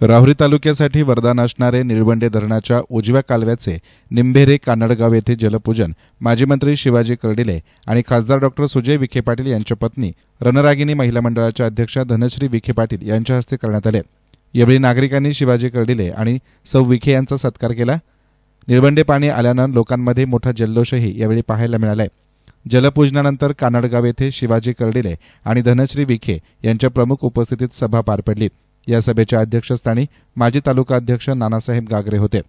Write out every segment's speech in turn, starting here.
राहुरी तालुक्यासाठी वरदान असणारे निळवंडे धरणाच्या उजव्या कालव्याचे निंभेरे कानडगाव येथे जलपूजन माजी मंत्री शिवाजी कर्डिले आणि खासदार डॉक्टर सुजय विखे पाटील यांच्या पत्नी रणरागिनी महिला मंडळाच्या अध्यक्षा धनश्री विखे पाटील यांच्या हस्ते करण्यात आले. यावेळी नागरिकांनी शिवाजी कर्डिले आणि सौ विखे यांचा सत्कार केला. निळवंडे पाणी आल्यानं लोकांमध्ये मोठा जल्लोषही यावेळी पाहायला मिळालाय. जलपूजनानंतर कानडगाव येथे शिवाजी कर्डिले आणि धनश्री विखे यांच्या प्रमुख उपस्थितीत सभा पार पडली. या सभेच्या अध्यक्षस्थानी माजी तालुका अध्यक्ष नानासाहेब गागरे होते.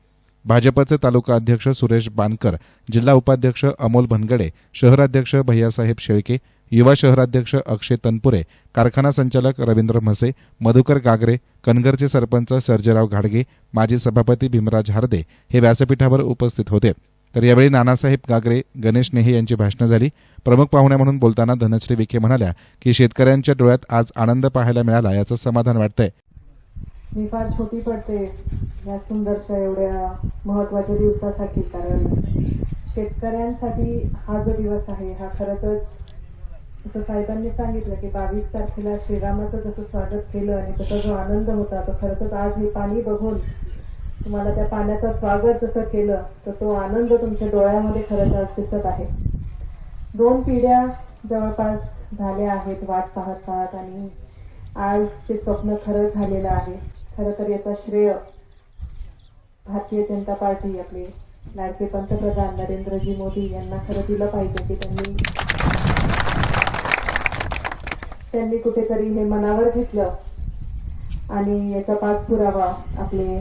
भाजपचे तालुका अध्यक्ष सुरेश बानकर जिल्हा उपाध्यक्ष अमोल भनगडे शहराध्यक्ष भैयासाहेब शेळके युवा शहराध्यक्ष अक्षय तनपुरे कारखाना संचालक रवींद्र म्हसे मधुकर गागरे कनगरचे सरपंच सर्जेराव घाडगे माजी सभापती भीमराज हार्दे हे व्यासपीठावर उपस्थित होते. तर यावेळी नानासाहेब गागरे गणेश नेहे यांची भाषणं झाली. प्रमुख पाहुण्या म्हणून बोलताना धनश्री विखे म्हणाल्या की शेतकऱ्यांच्या डोळ्यात आज आनंद पाहायला मिळाला याचं समाधान वाटतंय. मी फार छोटी पडते या सुंदरशा एवढ्या महत्त्वाच्या दिवसासाठी कारण शेतकऱ्यांसाठी हा जो दिवस आहे हा खरंच जसं साहेबांनी सांगितलं की बावीस तारखेला श्रीरामाचं जसं स्वागत केलं आणि त्याचा जो आनंद होता तो खरंच आज हे पाणी बघून तुम्हाला त्या पाण्याचं स्वागत जसं केलं तर तो आनंद तुमच्या डोळ्यामध्ये खरंच आज दिसत आहे. दोन पिढ्या जवळपास झाल्या आहेत वाट पाहत पाहत आणि आज ते स्वप्न खरं झालेलं आहे. खरं तर याचा श्रेय भारतीय जनता पार्टी आपले लाडके पंतप्रधान नरेंद्रजी मोदी यांना खरं दिलं पाहिजे की त्यांनी त्यांनी कुठेतरी हे मनावर घेतलं आणि याचा पाठपुरावा आपले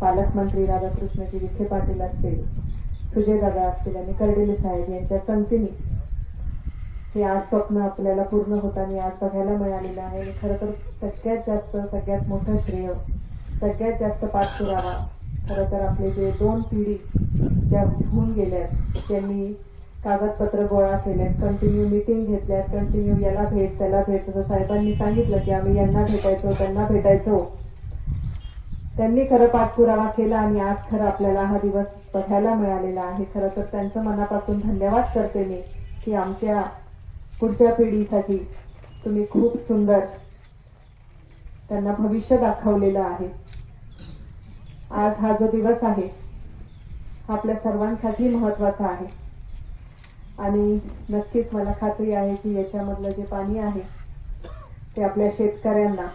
पालकमंत्री राधाकृष्णजी विखे पाटील असतील सुजय दादा असतील आणि कर्डिले साहेब यांच्या संगतीने हे आज स्वप्न आपल्याला पूर्ण होताना आज बघायला मिळालेलं आहे. आणि खरं तर सगळ्यात जास्त सगळ्यात मोठं श्रेय सगळ्यात जास्त पाठपुरावा खरं तर आपले जे दोन पिढी ज्या होऊन गेल्यात त्यांनी कागदपत्र गोळा केलेत कंटिन्यू मिटिंग घेतल्यात कंटिन्यू याला भेट त्याला भेट. जसं साहेबांनी सांगितलं की आम्ही यांना भेटायचो त्यांना भेटायचो. त्यांनी खरं पाठपुरावा केला आणि आज खरं आपल्याला हा दिवस बघायला मिळालेला आहे. खरं तर त्यांचं मनापासून धन्यवाद करते मी की आमच्या पुढच्या पिढीसाठी तुम्ही खूप सुंदर त्यांना भविष्य दाखवलेलं आहे. आज हा जो दिवस आहे हा आपल्या सर्वांसाठी महत्त्वाचा आहे. आणि नक्कीच मला खात्री आहे की याच्यामधलं जे पाणी आहे ते आपल्या शेतकऱ्यांना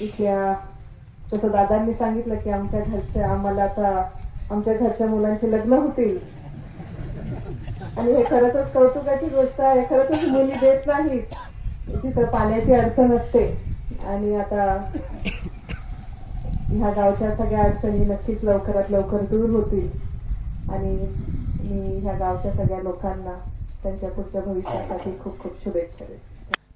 इथल्या जसं दादांनी सांगितलं की आमच्या घरच्या आम्हाला आता आमच्या घरच्या मुलांचे लग्न होतील. आणि हे खरंच कौतुकाची गोष्ट आहे. खरंच मुली देत नाही तिथं पाण्याची अडचण असते. आणि आता ह्या गावच्या सगळ्या अडचणी नक्कीच लवकरात लवकर दूर होतील. आणि मी ह्या गावच्या सगळ्या लोकांना त्यांच्या पुढच्या भविष्यासाठी खूप खूप शुभेच्छा देते.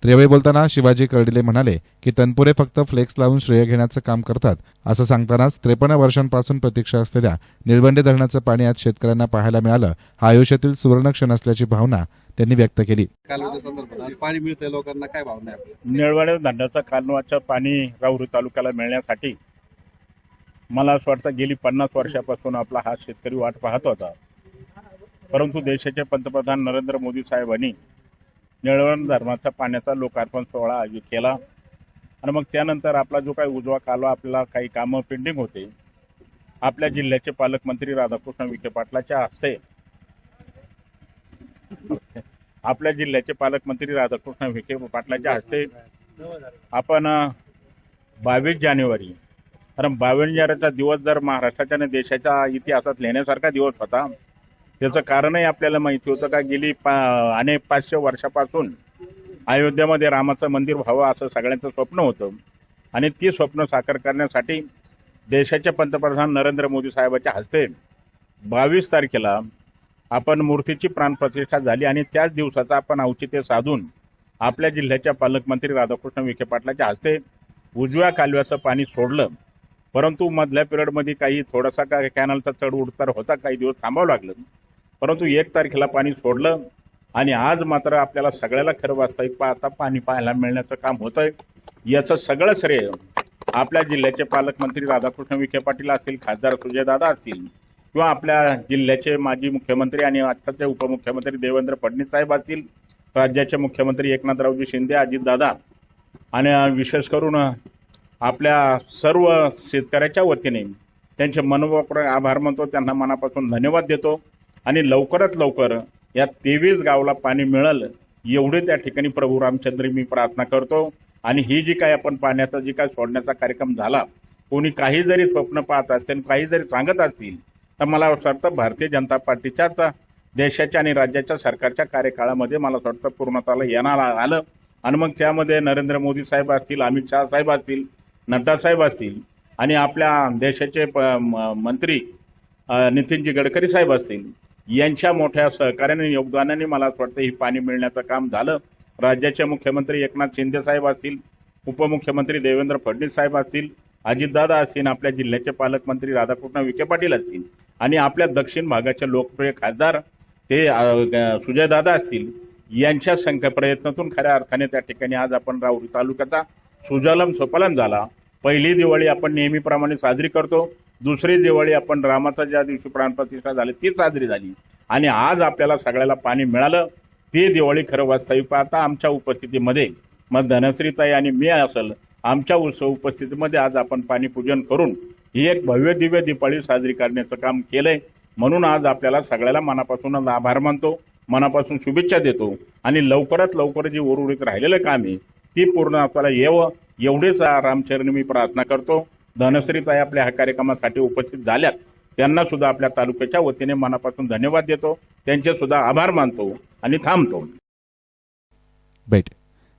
यावेळी बोलताना शिवाजी कर्डिले म्हणाले की तनपुरे फक्त फ्लेक्स लावून श्रेय घेण्याचं काम करतात असं सांगतानाच त्रेपन्न वर्षांपासून प्रतीक्षा असलेल्या निळवंडे धरणाचं पाणी आज शेतकऱ्यांना पाहायला मिळालं. हा आयुष्यातील सुवर्ण क्षण असल्याची भावना त्यांनी व्यक्त केली. कालव्याच्या संदर्भात आज पाणी मिळतंय लोकांना काय भावना धरणाचं कालवाचं पाणी राहुरी तालुक्याला मिळण्यासाठी मला असं वाटतं गेली पन्नास वर्षापासून आपला हा शेतकरी वाट पाहत होता. परंतु देशाचे पंतप्रधान नरेंद्र मोदी साहेबांनी निळवण धर्माचा पाण्याचा लोकार्पण सोहळा आयोजित केला. आणि मग त्यानंतर आपला जो काही उजवा कालवा आपल्याला काही कामं पेंडिंग होते आपल्या जिल्ह्याचे पालकमंत्री राधाकृष्ण विखे पाटलाच्या हस्ते आपल्या जिल्ह्याचे पालकमंत्री राधाकृष्ण विखे पाटलाच्या हस्ते आपण बावीस जानेवारी कारण बावीस जानेवारीचा दिवस जर महाराष्ट्राच्या आणि देशाच्या इतिहासात लिहिण्यासारखा दिवस होता त्याचं कारणही आपल्याला माहिती होतं का गेली पा अनेक पाचशे वर्षापासून अयोध्येमध्ये रामाचं मंदिर व्हावं असं सगळ्यांचं स्वप्न होतं. आणि ती स्वप्न साकार करण्यासाठी देशाचे पंतप्रधान नरेंद्र मोदी साहेबाच्या हस्ते बावीस तारखेला आपण मूर्तीची प्राणप्रतिष्ठा झाली आणि त्याच दिवसाचा आपण औचित्य साधून आपल्या जिल्ह्याच्या पालकमंत्री राधाकृष्ण विखे पाटलाच्या हस्ते उजव्या कालव्याचं पाणी सोडलं. परंतु मधल्या पिरियडमध्ये काही थोडासा का कॅनलचा चढ उडतार होता काही दिवस थांबावं लागलं. परंतु एक तारखेला पाणी सोडलं आणि आज मात्र आपल्याला सगळ्याला खरं वास्तविक पाहता पाणी पाहायला मिळण्याचं काम होत आहे. याचं सगळं श्रेय आपल्या जिल्ह्याचे पालकमंत्री राधाकृष्ण विखे पाटील असतील खासदार सुजयदादा असतील किंवा आपल्या जिल्ह्याचे माजी मुख्यमंत्री आणि आजचे उपमुख्यमंत्री देवेंद्र फडणवीस साहेब असतील राज्याचे मुख्यमंत्री एकनाथरावजी शिंदे अजितदादा आणि विशेष करून आपल्या सर्व शेतकऱ्याच्या वतीने त्यांचे मनोभावपूर्ण आभार मानतो त्यांना मनापासून धन्यवाद देतो. आणि लवकरात लवकर या तेवीस गावला पाणी मिळेल एवढे त्या ठिकाणी प्रभू रामचंद्र मी प्रार्थना करतो. आणि ही जी काय आपण पाण्याचा जी काय सोडण्याचा कार्यक्रम झाला कोणी काही जरी स्वप्न पाहत असेल काही जरी सांगत असतील तर मला असं वाटतं भारतीय जनता पार्टीच्याच देशाच्या आणि राज्याच्या सरकारच्या कार्यकाळामध्ये मला असं वाटतं पूर्णत्वाला येणार आलं. आणि मग त्यामध्ये नरेंद्र मोदी साहेब असतील अमित शहा साहेब असतील नड्डा साहेब असतील आणि आपल्या देशाचे प म- मंत्री नितीनजी गडकरी साहेब असतील यांच्या मोठ्या सहकार्याने योगदानाने मला असं वाटतं ही पाणी मिळण्याचं काम झालं. राज्याचे मुख्यमंत्री एकनाथ शिंदे साहेब असतील उपमुख्यमंत्री देवेंद्र फडणवीस साहेब असतील अजितदादा असतील आपल्या जिल्ह्याचे पालकमंत्री राधाकृष्ण विखे पाटील असतील आणि आपल्या दक्षिण भागाचे लोकप्रिय खासदार ते सुजयदादा असतील यांच्या संख्या प्रयत्नातून खऱ्या अर्थाने त्या ठिकाणी आज आपण राऊरी तालुक्याचा सुजलम सोपालन झाला. पहिली दिवाळी आपण नेहमीप्रमाणे साजरी करतो. दुसरी दिवाळी आपण रामाचा ज्या दिवशी प्राणप्रतिष्ठा झाली ती साजरी झाली. आणि आज आपल्याला सगळ्याला पाणी मिळालं. ती दिवाळी खरं वास्तविक पाहता आमच्या उपस्थितीमध्ये मग धनश्रीताई आणि मी असेल आमच्या उत्सव उपस्थितीमध्ये आज आपण पाणी पूजन करून ही एक भव्य दिव्य दिपाळी साजरी करण्याचं काम केलंय. म्हणून आज आपल्याला सगळ्याला मनापासून आभार मानतो मनापासून शुभेच्छा देतो. आणि लवकरात लवकर जी उर्वरित राहिलेलं काम आहे ती पूर्ण आपल्याला येवं. एवढेच रामचरणी मी प्रार्थना करतो. धनश्रीताई आपल्या ह्या कार्यक्रमासाठी उपस्थित झाल्यात. त्यांना सुद्धा आपल्या तालुक्याच्या वतीने मनापासून धन्यवाद देतो. त्यांचे सुद्धा आभार मानतो आणि थांबतो. भेट.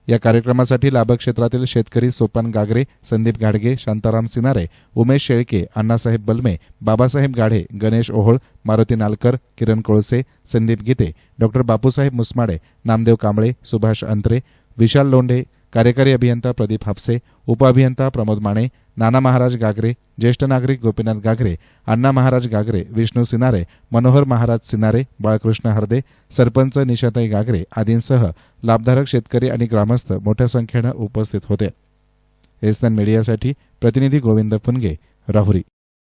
या कार्यक्रमासाठी लाभक्षेत्रातील शेतकरी सोपान गागरे संदीप घाडगे शांताराम सिनारे उमेश शेळके अण्णासाहेब बलमे बाबासाहेब गाढे गणेश ओहोळ मारुती नालकर किरण कोळसे संदीप गीते डॉक्टर बापूसाहेब मुसमाडे नामदेव कांबळे सुभाष अंत्रे विशाल लोंढे कार्यकारी अभियंता प्रदीप हापसे उपअभियंता प्रमोद माने नाना महाराज गागरे ज्येष्ठ नागरिक गोपीनाथ गागरे अण्णा महाराज गागरे विष्णू सिनारे मनोहर महाराज सिनारे बाळकृष्ण हरदे सरपंच निशाताई गागरे आदींसह लाभधारक शेतकरी आणि ग्रामस्थ मोठ्या संख्येनं उपस्थित होते. एसनन मीडियासाठी प्रतिनिधी गोविंद फुनगे राहुरी.